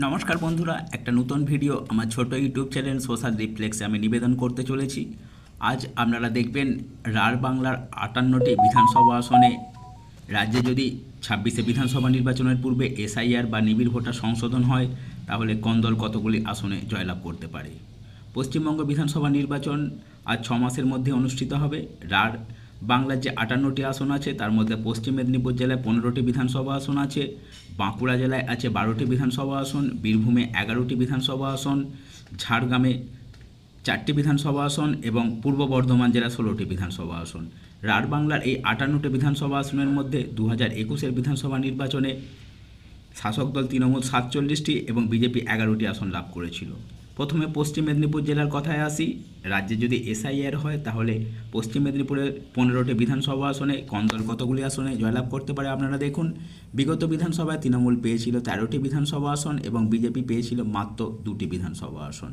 নমস্কার বন্ধুরা, একটা নতুন ভিডিও আমার ছোট ইউটিউব চ্যানেল সোশ্যাল রিফ্লেক্সে আমি নিবেদন করতে চলেছি। আজ আপনারা দেখবেন রার বাংলার আটান্নটি বিধানসভা আসনে। রাজ্যে যদি ছাব্বিশে বিধানসভা নির্বাচনের পূর্বে এসআইআর বা নিবিড় ভোটার সংশোধন হয়, তাহলে কোন দল কতগুলি আসনে জয়লাভ করতে পারে? পশ্চিমবঙ্গ বিধানসভা নির্বাচন আজ ছ মাসের মধ্যে অনুষ্ঠিত হবে। রার বাংলার যে আটান্নটি আসন আছে, তার মধ্যে পশ্চিম মেদিনীপুর জেলায় পনেরোটি বিধানসভা আসন আছে, বাঁকুড়া জেলায় আছে বারোটি বিধানসভা আসন, বীরভূমে এগারোটি বিধানসভা আসন, ঝাড়গ্রামে চারটি বিধানসভা আসন এবং পূর্ব বর্ধমান জেলা ষোলোটি বিধানসভা আসন। রার বাংলার এই আটান্নটি বিধানসভা আসনের মধ্যে দু হাজার একুশের বিধানসভা নির্বাচনে শাসক দল তৃণমূল সাতচল্লিশটি এবং বিজেপি এগারোটি আসন লাভ করেছিল। প্রথমে পশ্চিম মেদিনীপুর জেলার কথায় আসি। রাজ্যে যদি এসআইআর হয়, তাহলে পশ্চিম মেদিনীপুরের পনেরোটি বিধানসভা আসনে কোন দল কতগুলি আসনে জয়লাভ করতে পারে আপনারা দেখুন। বিগত বিধানসভায় তৃণমূল পেয়েছিল তেরোটি বিধানসভা আসন এবং বিজেপি পেয়েছিল মাত্র দুটি বিধানসভা আসন।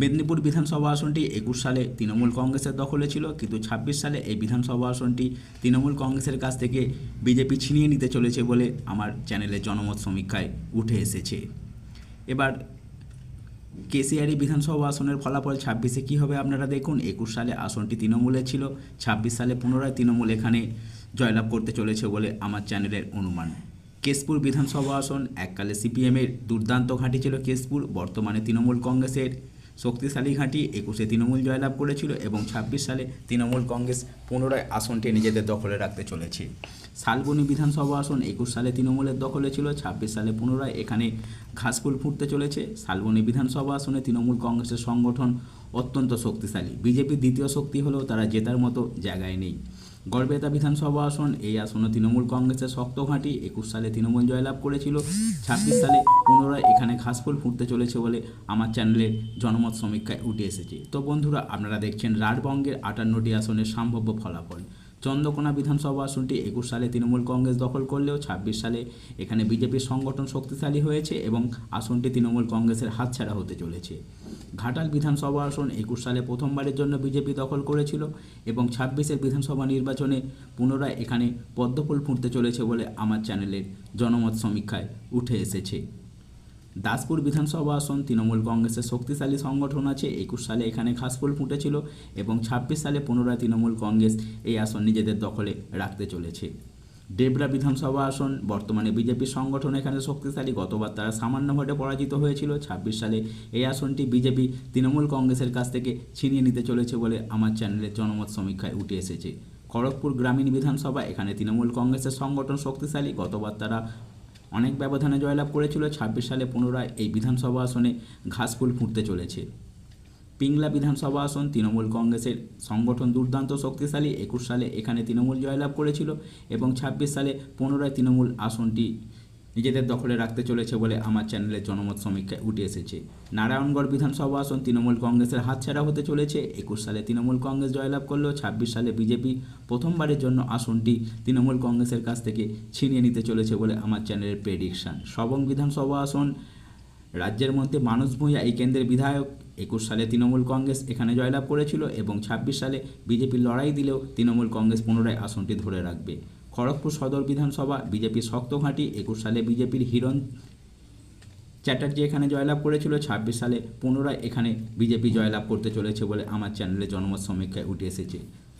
মেদিনীপুর বিধানসভা আসনটি একুশ সালে তৃণমূল কংগ্রেসের দখলে ছিল, কিন্তু ছাব্বিশ সালে এই বিধানসভা আসনটি তৃণমূল কংগ্রেসের কাছ থেকে বিজেপি ছিনিয়ে নিতে চলেছে বলে আমার চ্যানেলের জনমত সমীক্ষায় উঠে এসেছে। এবার কেসিআরি বিধানসভা আসনের ফলাফল ছাব্বিশে কী হবে আপনারা দেখুন, একুশ সালে আসনটি তৃণমূলে ছিল, ছাব্বিশ সালে পুনরায় তৃণমূল এখানে জয়লাভ করতে চলেছে বলে আমার চ্যানেলের অনুমান। কেশপুর বিধানসভা আসন, এককালে সিপিএমের দুর্দান্ত ঘাঁটি ছিল কেশপুর, বর্তমানে তৃণমূল কংগ্রেসের শক্তিশালী ঘাঁটি, একুশে তৃণমূল জয়লাভ করেছিল এবং ছাব্বিশ সালে তৃণমূল কংগ্রেস পুনরায় আসনটি নিজেদের দখলে রাখতে চলেছে। শালবনী বিধানসভা আসন একুশ সালে তৃণমূলের দখলে ছিল, ছাব্বিশ সালে পুনরায় এখানে ঘাসফুল ফুটতে চলেছে। শালবনী বিধানসভা আসনে তৃণমূল কংগ্রেসের সংগঠন অত্যন্ত শক্তিশালী। বিজেপির দ্বিতীয় শক্তি হলেও তারা জেতার মতো জায়গায় নেই। গড়বেতা বিধানসভা আসন, এই আসনে তৃণমূল কংগ্রেসের শক্ত ঘাঁটি একুশ সালে তৃণমূল জয়লাভ করেছিল। ছাব্বিশ সালে পুনরায় এখানে ঘাসফুল ফুটতে চলেছে বলে আমার চ্যানেলের জনমত সমীক্ষায় উঠে এসেছে। তো বন্ধুরা, আপনারা দেখছেন রাঢ়বঙ্গের আটান্নটি আসনের সম্ভাব্য ফলাফল। চন্দ্রকোনা বিধানসভা আসনটি একুশ সালে তৃণমূল কংগ্রেস দখল করলেও ছাব্বিশ সালে এখানে বিজেপির সংগঠন শক্তিশালী হয়েছে এবং আসনটি তৃণমূল কংগ্রেসের হাতছাড়া হতে চলেছে। ঘাটাল বিধানসভা আসন একুশ সালে প্রথমবারের জন্য বিজেপি দখল করেছিল এবং ছাব্বিশের বিধানসভা নির্বাচনে পুনরায় এখানে পদ্মফুল ফুটতে চলেছে বলে আমার চ্যানেলের জনমত সমীক্ষায় উঠে এসেছে। দাসপুর বিধানসভা আসন, তৃণমূল কংগ্রেসের শক্তিশালী সংগঠন আছে, একুশ সালে এখানে ঘাসফুল ফুটেছিল এবং ছাব্বিশ সালে পুনরায় তৃণমূল কংগ্রেস এই আসন নিজেদের দখলে রাখতে চলেছে। ডেবরা বিধানসভা আসন, বর্তমানে বিজেপির সংগঠন এখানে শক্তিশালী, গতবার তারা সামান্য ভোটে পরাজিত হয়েছিল, ছাব্বিশ সালে এই আসনটি বিজেপি তৃণমূল কংগ্রেসের কাছ থেকে ছিনিয়ে নিতে চলেছে বলে আমার চ্যানেলের জনমত সমীক্ষায় উঠে এসেছে। খড়গপুর গ্রামীণ বিধানসভা, এখানে তৃণমূল কংগ্রেসের সংগঠন শক্তিশালী, গতবার তারা অনেক ব্যবধানে জয়লাভ করেছিল। ছাব্বিশ সালে পুনরায় এই বিধানসভা আসনে ঘাসফুল ফুটতে চলেছে। পিংলা বিধানসভা আসন তৃণমূল কংগ্রেসের সংগঠন দুর্দান্ত শক্তিশালী। একুশ সালে এখানে তৃণমূল জয়লাভ করেছিল এবং ছাব্বিশ সালে পুনরায় তৃণমূল আসনটি নিজেদের দখলে রাখতে চলেছে বলে আমার চ্যানেলের জনমত সমীক্ষায় উঠে এসেছে। নারায়ণগড় বিধানসভা আসন তৃণমূল কংগ্রেসের হাতছাড়া হতে চলেছে। একুশ সালে তৃণমূল কংগ্রেস জয়লাভ করলেও ছাব্বিশ সালে বিজেপি প্রথমবারের জন্য আসনটি তৃণমূল কংগ্রেসের কাছ থেকে ছিনিয়ে নিতে চলেছে বলে আমার চ্যানেলের প্রেডিকশান। সবং বিধানসভা আসন, রাজ্যের মধ্যে মানস ভূঁইয়া এই কেন্দ্রের বিধায়ক। একুশ সালে তৃণমূল কংগ্রেস এখানে জয়লাভ করেছিল এবং ছাব্বিশ সালে বিজেপির লড়াই দিলেও তৃণমূল কংগ্রেস পুনরায় আসনটি ধরে রাখবে। খড়গপুর সদর বিধানসভা বিজেপির শক্ত ঘাঁটি, একুশ সালে বিজেপির হিরণ চ্যাটার্জি এখানে জয়লাভ করেছিল, ছাব্বিশ সালে পুনরায় এখানে বিজেপি জয়লাভ করতে চলেছে বলে আমার চ্যানেলে জনমত সমীক্ষায় উঠে এসেছে।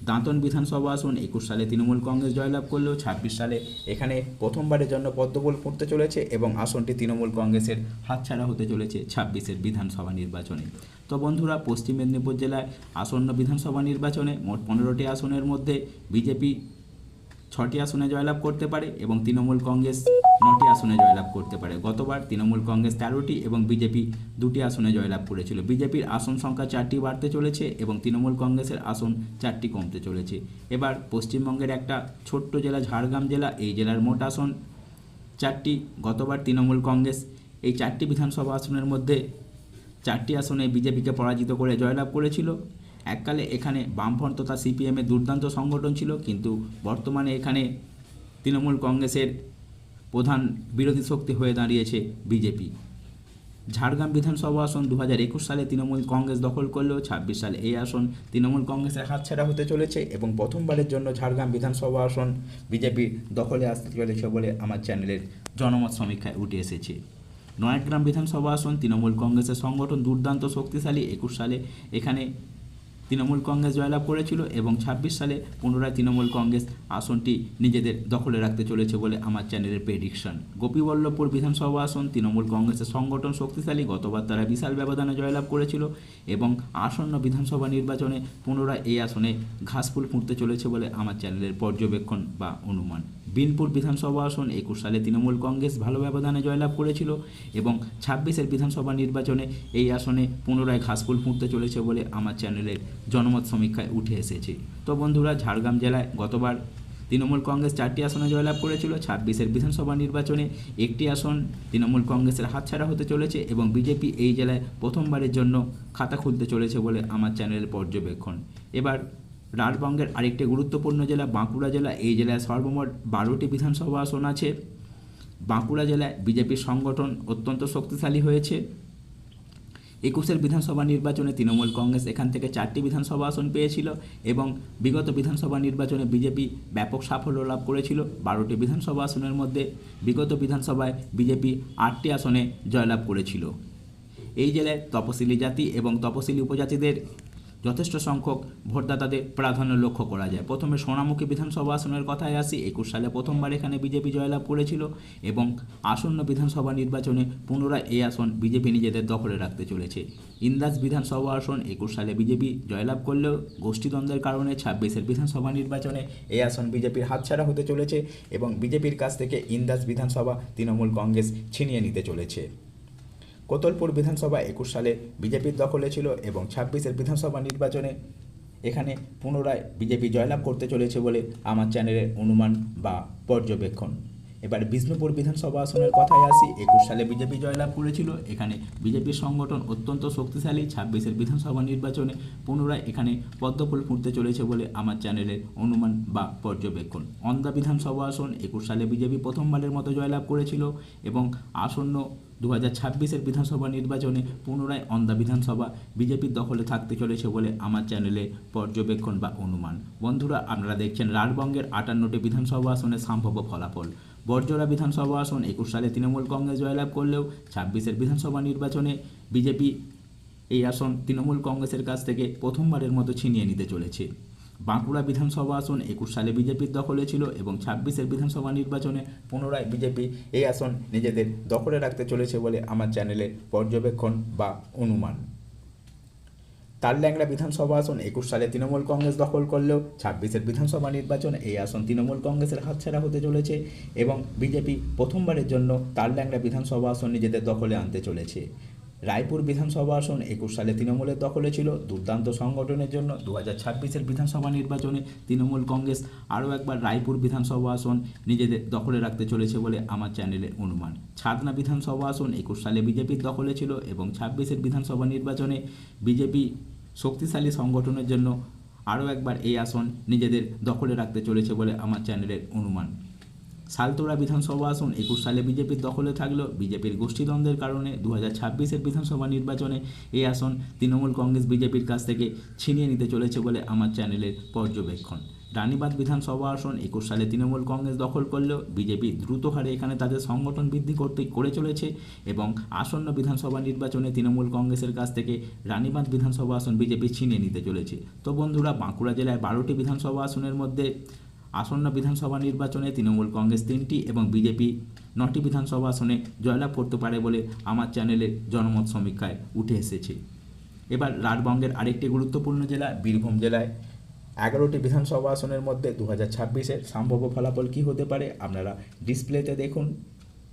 দাঁতন বিধানসভা আসন, একুশ সালে তৃণমূল কংগ্রেস জয়লাভ করলেও, ছাব্বিশ সালে এখানে প্রথমবারের জন্য পদ্মবল ফুটতে চলেছে এবং আসনটি তৃণমূল কংগ্রেসের হাতছাড়া হতে চলেছে ছাব্বিশের বিধানসভা নির্বাচনে। তো বন্ধুরা, পশ্চিম মেদিনীপুর জেলায় আসন্ন বিধানসভা নির্বাচনে মোট পনেরোটি আসনের মধ্যে বিজেপি ছটি আসনে জয়লাভ করতে পারে এবং তৃণমূল কংগ্রেস নটি আসনে জয়লাভ করতে পারে। গতবার তৃণমূল কংগ্রেস তেরোটি এবং বিজেপি দুটি আসনে জয়লাভ করেছিল। বিজেপির আসন সংখ্যা চারটি বাড়তে চলেছে এবং তৃণমূল কংগ্রেসের আসন চারটি কমতে চলেছে। এবার পশ্চিমবঙ্গের একটা ছোট্ট জেলা, ঝাড়গ্রাম জেলা, এই জেলার মোট আসন চারটি। গতবার তৃণমূল কংগ্রেস এই চারটি বিধানসভা আসনের মধ্যে চারটি আসনে বিজেপিকে পরাজিত করে জয়লাভ করেছিল। এককালে এখানে বামফ্রন্ট তথা সিপিএমের দুর্দান্ত সংগঠন ছিল, কিন্তু বর্তমানে এখানে তৃণমূল কংগ্রেসের প্রধান বিরোধী শক্তি হয়ে দাঁড়িয়েছে বিজেপি। ঝাড়গ্রাম বিধানসভা আসন দু হাজার একুশ সালে তৃণমূল কংগ্রেস দখল করলেও ছাব্বিশ সালে এই আসন তৃণমূল কংগ্রেসের হাতছাড়া হতে চলেছে এবং প্রথমবারের জন্য ঝাড়গ্রাম বিধানসভা আসন বিজেপির দখলে আসতে চলেছে বলে আমার চ্যানেলের জনমত সমীক্ষায় উঠে এসেছে। নয়াগ্রাম বিধানসভা আসন তৃণমূল কংগ্রেসের সংগঠন দুর্দান্ত শক্তিশালী। একুশ সালে এখানে তৃণমূল কংগ্রেস জয়লাভ করেছিল এবং ছাব্বিশ সালে পুনরায় তৃণমূল কংগ্রেস আসনটি নিজেদের দখলে রাখতে চলেছে বলে আমার চ্যানেলের প্রেডিকশন গোপীবল্লভপুর বিধানসভা আসন তৃণমূল কংগ্রেসের সংগঠন শক্তিশালী, গতবার তারা বিশাল ব্যবধানে জয়লাভ করেছিল এবং আসন্ন বিধানসভা নির্বাচনে পুনরায় এই আসনে ঘাসফুল ফুটতে চলেছে বলে আমার চ্যানেলের পর্যবেক্ষণ বা অনুমান। বিনপুর বিধানসভা আসন একুশ সালে তৃণমূল কংগ্রেস ভালো ব্যবধানে জয়লাভ করেছিল এবং ছাব্বিশের বিধানসভা নির্বাচনে এই আসনে পুনরায় ঘাসফুল ফুটতে চলেছে বলে আমার চ্যানেলের জনমত সমীক্ষায় উঠে এসেছে। তো বন্ধুরা, ঝাড়গ্রাম জেলায় গতবার তৃণমূল কংগ্রেস চারটি আসনে জয়লাভ করেছিল, ছাব্বিশের বিধানসভা নির্বাচনে একটি আসন তৃণমূল কংগ্রেসের হাতছাড়া হতে চলেছে এবং বিজেপি এই জেলায় প্রথমবারের জন্য খাতা খুলতে চলেছে বলে আমার চ্যানেলের পর্যবেক্ষণ। এবার রাজবঙ্গের আরেকটি গুরুত্বপূর্ণ জেলা, বাঁকুড়া জেলা, এই জেলায় সর্বমোট বারোটি বিধানসভা আসন আছে। বাঁকুড়া জেলায় বিজেপির সংগঠন অত্যন্ত শক্তিশালী হয়েছে। একুশের বিধানসভা নির্বাচনে তৃণমূল কংগ্রেস এখান থেকে চারটি বিধানসভা আসন পেয়েছিল এবং বিগত বিধানসভা নির্বাচনে বিজেপি ব্যাপক সাফল্য লাভ করেছিল। বারোটি বিধানসভা আসনের মধ্যে বিগত বিধানসভায় বিজেপি আটটি আসনে জয়লাভ করেছিল। এই জেলায় তপশিলি জাতি এবং তপশিলি উপজাতিদের যথেষ্ট সংখ্যক ভোটদাতাদের প্রাধান্য লক্ষ্য করা যায়। প্রথমে সোনামুখী বিধানসভা আসনের কথায় আসি। একুশ সালে প্রথমবার এখানে বিজেপি জয়লাভ করেছিল এবং আসন্ন বিধানসভা নির্বাচনে পুনরায় এই আসন বিজেপি নিজেদের দখলে রাখতে চলেছে। ইন্দাস বিধানসভা আসন একুশ সালে বিজেপি জয়লাভ করলেও গোষ্ঠীদ্বন্দ্বের কারণে ছাব্বিশের বিধানসভা নির্বাচনে এই আসন বিজেপির হাতছাড়া হতে চলেছে এবং বিজেপির কাছ থেকে ইন্দাস বিধানসভা তৃণমূল কংগ্রেস ছিনিয়ে নিতে চলেছে। কোতলপুর বিধানসভা একুশ সালে বিজেপির দখলে ছিল এবং ছাব্বিশের বিধানসভা নির্বাচনে এখানে পুনরায় বিজেপি জয়লাভ করতে চলেছে বলে আমার চ্যানেলের অনুমান বা পর্যবেক্ষণ। এবার বিষ্ণুপুর বিধানসভা আসনের কথায় আসি, একুশ সালে বিজেপি জয়লাভ করেছিল। এখানে বিজেপির সংগঠন অত্যন্ত শক্তিশালী, ছাব্বিশের বিধানসভা নির্বাচনে পুনরায় এখানে পদ্মফুল ফুটতে চলেছে বলে আমার চ্যানেলের অনুমান বা পর্যবেক্ষণ। অন্দা বিধানসভা আসন, একুশ সালে বিজেপি প্রথমবারের মতো জয়লাভ করেছিল এবং আসন্ন দু হাজার ছাব্বিশের বিধানসভা নির্বাচনে পুনরায় অন্দা বিধানসভা বিজেপির দখলে থাকতে চলেছে বলে আমার চ্যানেলে পর্যবেক্ষণ বা অনুমান। বন্ধুরা, আপনারা দেখছেন রাজবঙ্গের আটান্নটি বিধানসভা আসনের সম্ভাব্য ফলাফল। বর্জরা বিধানসভা আসন একুশ সালে তৃণমূল কংগ্রেস জয়লাভ করলেও ছাব্বিশের বিধানসভা নির্বাচনে বিজেপি এই আসন তৃণমূল কংগ্রেসের কাছ থেকে প্রথমবারের মতো ছিনিয়ে নিতে চলেছে। বাঁকুড়া বিধানসভা আসন একুশ সালে বিজেপির দখলে ছিল এবং ছাব্বিশের বিধানসভা নির্বাচনে পুনরায় বিজেপি এই আসন নিজেদের দখলে রাখতে চলেছে বলে আমার চ্যানেলের পর্যবেক্ষণ বা অনুমান। তালল্যাংড়া বিধানসভা আসন একুশ সালে তৃণমূল কংগ্রেস দখল করলেও ছাব্বিশের বিধানসভা নির্বাচনে এই আসন তৃণমূল কংগ্রেসের হাতছাড়া হতে চলেছে এবং বিজেপি প্রথমবারের জন্য তালল্যাংড়া বিধানসভা আসন নিজেদের দখলে আনতে চলেছে। রায়পুর বিধানসভা আসন একুশ সালে তৃণমূলের দখলে ছিল। দুর্দান্ত সংগঠনের জন্য দু হাজার ছাব্বিশের বিধানসভা নির্বাচনে তৃণমূল কংগ্রেস আরও একবার রায়পুর বিধানসভা আসন নিজেদের দখলে রাখতে চলেছে বলে আমার চ্যানেলের অনুমান। ছাদনা বিধানসভা আসন একুশ সালে বিজেপির দখলে ছিল এবং ছাব্বিশের বিধানসভা নির্বাচনে বিজেপি শক্তিশালী সংগঠনের জন্য আরও একবার এই আসন নিজেদের দখলে রাখতে চলেছে বলে আমার চ্যানেলের অনুমান। সালতোরা বিধানসভা আসন, একুশ সালে বিজেপির দখলে থাকলেও বিজেপির গোষ্ঠীদ্বন্দ্বের কারণে দু হাজার ছাব্বিশের বিধানসভা নির্বাচনে এই আসন তৃণমূল কংগ্রেস বিজেপির কাছ থেকে ছিনিয়ে নিতে চলেছে বলে আমার চ্যানেলের পর্যবেক্ষণ। রানীবাদ বিধানসভা আসন, একুশ সালে তৃণমূল কংগ্রেস দখল করলেও বিজেপি দ্রুত হারে এখানে তাদের সংগঠন বৃদ্ধি করতে, করে চলেছে এবং আসন্ন বিধানসভা নির্বাচনে তৃণমূল কংগ্রেসের কাছ থেকে রানীবাঁধ বিধানসভা আসন বিজেপি ছিনিয়ে নিতে চলেছে। তো বন্ধুরা, বাঁকুড়া জেলায় বারোটি বিধানসভা আসনের মধ্যে আসন্ন বিধানসভা নির্বাচনে তৃণমূল কংগ্রেস তিনটি এবং বিজেপি নটি বিধানসভা আসনে জয়লাভ করতে পারে বলে আমার চ্যানেলের জনমত সমীক্ষায় উঠে এসেছে। এবার রাজবঙ্গের আরেকটি গুরুত্বপূর্ণ জেলা, বীরভূম জেলায় এগারোটি বিধানসভা আসনের মধ্যে দু হাজার ছাব্বিশের সম্ভাব্য ফলাফল কী হতে পারে আপনারা ডিসপ্লেতে দেখুন।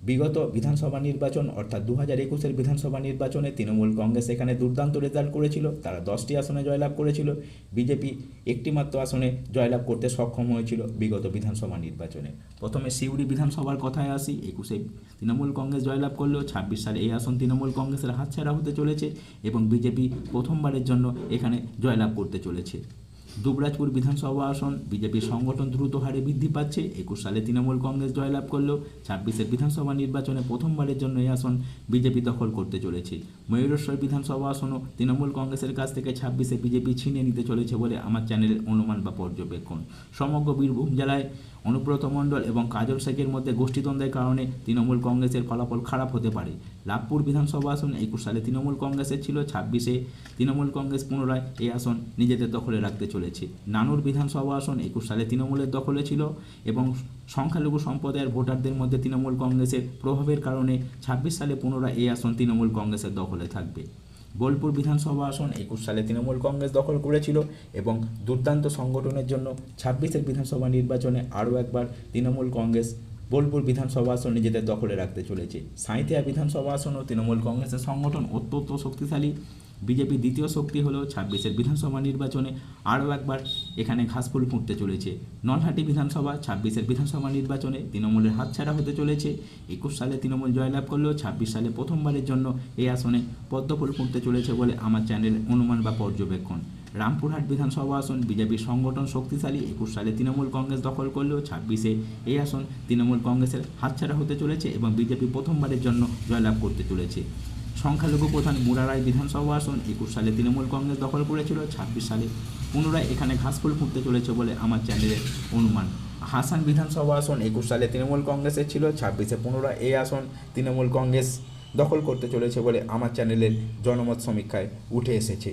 বিগত বিধানসভা নির্বাচন, অর্থাৎ দু হাজার একুশের বিধানসভা নির্বাচনে তৃণমূল কংগ্রেস এখানে দুর্দান্ত রেজাল্ট করেছিল। তারা দশটি আসনে জয়লাভ করেছিল। বিজেপি একটিমাত্র আসনে জয়লাভ করতে সক্ষম হয়েছিল বিগত বিধানসভা নির্বাচনে। প্রথমে সিউড়ি বিধানসভার কথায় আসি, একুশে তৃণমূল কংগ্রেস জয়লাভ করলেও ছাব্বিশ সালে এই আসন তৃণমূল কংগ্রেসের হাতছাড়া হতে চলেছে এবং বিজেপি প্রথমবারের জন্য এখানে জয়লাভ করতে চলেছে। দুবরাজপুর বিধানসভা আসন, বিজেপির সংগঠন দ্রুত হারে বৃদ্ধি পাচ্ছে। একুশ সালে তৃণমূল কংগ্রেস জয়লাভ করল। ছাব্বিশের বিধানসভা নির্বাচনে প্রথমবারের জন্য এই আসন বিজেপি দখল করতে চলেছে। ময়ূরেশ্বর বিধানসভা আসনও তৃণমূল কংগ্রেসের কাছ থেকে ছাব্বিশে বিজেপি ছিনিয়ে নিতে চলেছে বলে আমার চ্যানেলের অনুমান বা পর্যবেক্ষণ। সমগ্র বীরভূম জেলায় অনুব্রত মণ্ডল এবং কাজল শেখের মধ্যে গোষ্ঠীদ্বন্দ্বের কারণে তৃণমূল কংগ্রেসের ফলাফল খারাপ হতে পারে। লাভপুর বিধানসভা আসন একুশ সালে তৃণমূল কংগ্রেসের ছিল, ছাব্বিশে তৃণমূল কংগ্রেস পুনরায় এই আসন নিজেদের দখলে রাখতে চলেছে। নানুর বিধানসভা আসন একুশ সালে তৃণমূলের দখলে ছিল এবং সংখ্যালঘু সম্প্রদায়ের ভোটারদের মধ্যে তৃণমূল কংগ্রেসের প্রভাবের কারণে ছাব্বিশ সালে পুনরায় এই আসন তৃণমূল কংগ্রেসের দখলে থাকবে। বোলপুর বিধানসভা আসন একুশ সালে তৃণমূল কংগ্রেস দখল করেছিল এবং দুর্দান্ত সংগঠনের জন্য ছাব্বিশের বিধানসভা নির্বাচনে আরও একবার তৃণমূল কংগ্রেস বোলপুর বিধানসভা আসন নিজেদের দখলে রাখতে চলেছে। সাঁইথিয়া বিধানসভা আসনও তৃণমূল কংগ্রেসের সংগঠন অত্যন্ত শক্তিশালী। বিজেপি দ্বিতীয় শক্তি হলো ছাব্বিশের বিধানসভা নির্বাচনে আরও একবার এখানে ঘাসফুল ফুটতে চলেছে। নলহাটি বিধানসভা ছাব্বিশের বিধানসভা নির্বাচনে তৃণমূলের হাতছাড়া হতে চলেছে। একুশ সালে তৃণমূল জয়লাভ করলেও ছাব্বিশ সালে প্রথমবারের জন্য এই আসনে পদ্মফুল ফুটতে চলেছে বলে আমার চ্যানেল অনুমান বা পর্যবেক্ষণ। রামপুরহাট বিধানসভা আসন বিজেপির সংগঠন শক্তিশালী। একুশ সালে তৃণমূল কংগ্রেস দখল করলেও ছাব্বিশে এই আসন তৃণমূল কংগ্রেসের হাতছাড়া হতে চলেছে এবং বিজেপি প্রথমবারের জন্য জয়লাভ করতে চলেছে। সংখ্যালঘু প্রধান মুরারাই বিধানসভা আসন, একুশ সালে তৃণমূল কংগ্রেস দখল করেছিল, ছাব্বিশ সালে পুনরায় এখানে ঘাসফুল ফুটতে চলেছে বলে আমার চ্যানেলের অনুমান। হাসান বিধানসভা আসন, একুশ সালে তৃণমূল কংগ্রেসের ছিল, ছাব্বিশে পুনরায় এই আসন তৃণমূল কংগ্রেস দখল করতে চলেছে বলে আমার চ্যানেলের জনমত সমীক্ষায় উঠে এসেছে।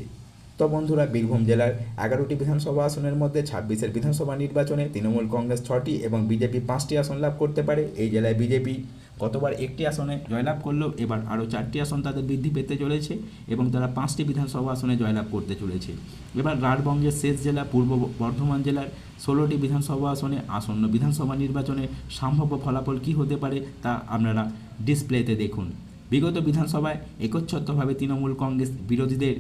তো বন্ধুরা, বীরভূম জেলার এগারোটি বিধানসভা আসনের মধ্যে ছাব্বিশের বিধানসভা নির্বাচনে তৃণমূল কংগ্রেস ছটি এবং বিজেপি পাঁচটি আসন লাভ করতে পারে। এই জেলায় বিজেপি গতবার একটি আসনে জয়লাভ করলেও এবার আরও চারটি আসন তাদের বৃদ্ধি পেতে চলেছে এবং তারা পাঁচটি বিধানসভা আসনে জয়লাভ করতে চলেছে। এবার রাঢ়বঙ্গের শেষ জেলা, পূর্ব বর্ধমান জেলার ষোলোটি বিধানসভা আসনে আসন্ন বিধানসভা নির্বাচনে সম্ভাব্য ফলাফল কী হতে পারে তা আপনারা ডিসপ্লেতে দেখুন। বিগত বিধানসভায় একচ্ছত্রভাবে তৃণমূল কংগ্রেস বিরোধীদের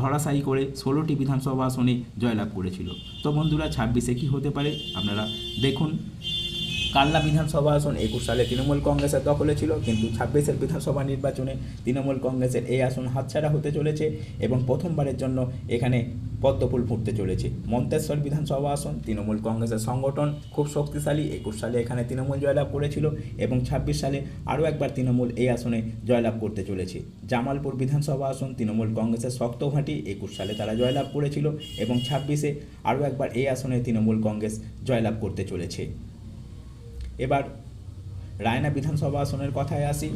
ধরাশায়ী করে ষোলোটি বিধানসভা আসনে জয়লাভ করেছিল। তো বন্ধুরা, ছাব্বিশে কী হতে পারে আপনারা দেখুন। কাল্লা বিধানসভা আসন একুশ সালে তৃণমূল কংগ্রেসের দখলে ছিল, কিন্তু ছাব্বিশের বিধানসভা নির্বাচনে তৃণমূল কংগ্রেসের এই আসন হাতছাড়া হতে চলেছে এবং প্রথমবারের জন্য এখানে পদ্মফুল ফুটতে চলেছে। মন্তেশ্বর বিধানসভা আসন, তৃণমূল কংগ্রেসের সংগঠন খুব শক্তিশালী, একুশ সালে এখানে তৃণমূল জয়লাভ করেছিল এবং ছাব্বিশ সালে আরও একবার তৃণমূল এই আসনে জয়লাভ করতে চলেছে। জামালপুর বিধানসভা আসন, তৃণমূল কংগ্রেসের শক্ত ঘাঁটি একুশ সালে তারা জয়লাভ করেছিল এবং ছাব্বিশে আরও একবার এই আসনে তৃণমূল কংগ্রেস জয়লাভ করতে চলেছে। এবার রায়না বিধানসভা আসনের কথায় আসি।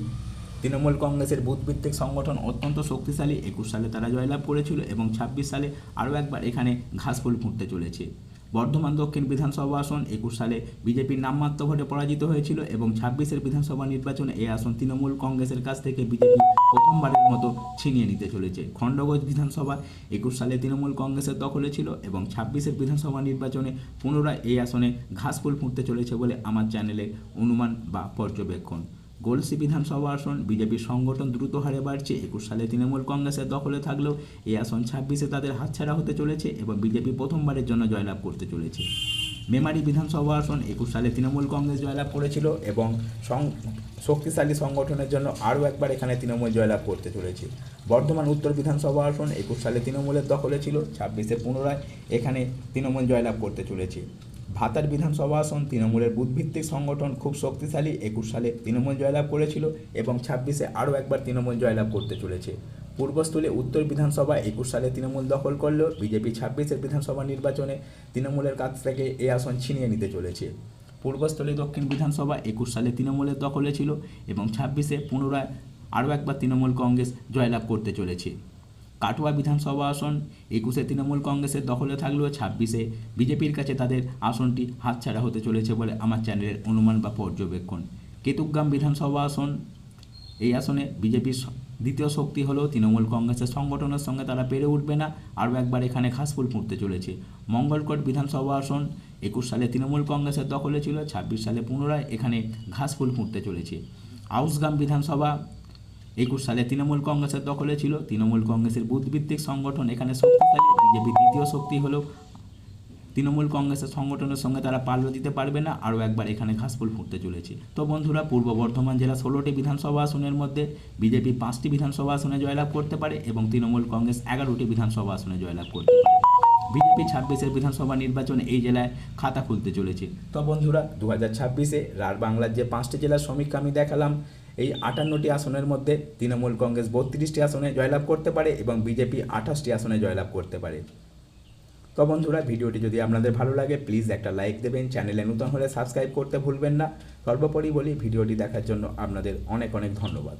তৃণমূল কংগ্রেসের বুথভিত্তিক সংগঠন অত্যন্ত শক্তিশালী। একুশ সালে তারা জয়লাভ করেছিল এবং ছাব্বিশ সালে আরও একবার এখানে ঘাসফুল ফুটতে চলেছে। বর্ধমান দক্ষিণ বিধানসভা আসন একুশ সালে বিজেপির নামমাত্র ভোটে পরাজিত হয়েছিল এবং ছাব্বিশের বিধানসভা নির্বাচনে এই আসন তৃণমূল কংগ্রেসের কাছ থেকে বিজেপি প্রথমবারের মতো ছিনিয়ে নিতে চলেছে। খণ্ডগোজ বিধানসভা একুশ সালে তৃণমূল কংগ্রেসের দখলে ছিল এবং ছাব্বিশের বিধানসভা নির্বাচনে পুনরায় এই আসনে ঘাসফুল ফুটতে চলেছে বলে আমার চ্যানেলে অনুমান বা পর্যবেক্ষণ। গলসি বিধানসভা আসন, বিজেপির সংগঠন দ্রুত হারে বাড়ছে। একুশ সালে তৃণমূল কংগ্রেসের দখলে থাকলেও এই আসন ছাব্বিশে তাদের হাতছাড়া হতে চলেছে এবং বিজেপি প্রথমবারের জন্য জয়লাভ করতে চলেছে। মেমারি বিধানসভা আসন, একুশ সালে তৃণমূল কংগ্রেস জয়লাভ করেছিল এবং শক্তিশালী সংগঠনের জন্য আরও একবার এখানে তৃণমূল জয়লাভ করতে চলেছে। বর্ধমান উত্তর বিধানসভা আসন, একুশ সালে তৃণমূলের দখলে ছিল, ছাব্বিশে পুনরায় এখানে তৃণমূল জয়লাভ করতে চলেছে। ভাতার বিধানসভা আসন, তৃণমূলের বুথভিত্তিক সংগঠন খুব শক্তিশালী। একুশ সালে তৃণমূল জয়লাভ করেছিল এবং ছাব্বিশে আরও একবার তৃণমূল জয়লাভ করতে চলেছে। পূর্বস্থলে উত্তর বিধানসভা একুশ সালে তৃণমূল দখল করলেও বিজেপি ছাব্বিশের বিধানসভা নির্বাচনে তৃণমূলের কাছ থেকে এই আসন ছিনিয়ে নিতে চলেছে। পূর্বস্থলে দক্ষিণ বিধানসভা একুশ সালে তৃণমূলের দখলে ছিল এবং ছাব্বিশে পুনরায় আরও একবার তৃণমূল কংগ্রেস জয়লাভ করতে চলেছে। কাটোয়া বিধানসভা আসন, একুশে তৃণমূল কংগ্রেসের দখলে থাকলেও ছাব্বিশে বিজেপির কাছে তাদের আসনটি হাতছাড়া হতে চলেছে বলে আমার চ্যানেলের অনুমান বা পর্যবেক্ষণ। কেতুগ্রাম বিধানসভা আসন, এই আসনে বিজেপির দ্বিতীয় শক্তি হলো তৃণমূল কংগ্রেসের সংগঠনের সঙ্গে তারা পেরে উঠবে না, আরও একবার এখানে ঘাসফুল ফুটতে চলেছে। মঙ্গলকোট বিধানসভা আসন, একুশ সালে তৃণমূল কংগ্রেসের দখলে ছিল, ছাব্বিশ সালে পুনরায় এখানে ঘাসফুল ফুটতে চলেছে। আউসগাম বিধানসভা একুশ সালে তৃণমূল কংগ্রেসের দখলে ছিল। তৃণমূল কংগ্রেসের বুথভিত্তিক সংগঠন এখানে শক্তিশালী। বিজেপি দ্বিতীয় শক্তি হলেও তৃণমূল কংগ্রেসের সংগঠনের সঙ্গে তারা পাল্লা দিতে পারবে না, আরও একবার এখানে ঘাসফুল ফুটতে চলেছে। তো বন্ধুরা, পূর্ব বর্ধমান জেলা ষোলোটি বিধানসভা আসনের মধ্যে বিজেপি পাঁচটি বিধানসভা আসনে জয়লাভ করতে পারে এবং তৃণমূল কংগ্রেস এগারোটি বিধানসভা আসনে জয়লাভ করতে পারে। বিজেপি ছাব্বিশের বিধানসভা নির্বাচনে এই জেলায় খাতা খুলতে চলেছে। তো বন্ধুরা দু হাজার ছাব্বিশে রার বাংলার যে পাঁচটি জেলার সমীক্ষা আমি দেখালাম এই আটান্নটি আসনের মধ্যে তৃণমূল কংগ্রেস বত্রিশটি আসনে জয়লাভ করতে পারে এবং বিজেপি আঠাশটি আসনে জয়লাভ করতে পারে। তো বন্ধুরা, ভিডিওটি যদি আপনাদের ভালো লাগে প্লিজ একটা লাইক দেবেন চ্যানেলে নতুন হলে সাবস্ক্রাইব করতে ভুলবেন না। সর্বোপরি বলি, ভিডিওটি দেখার জন্য আপনাদের অনেক অনেক ধন্যবাদ।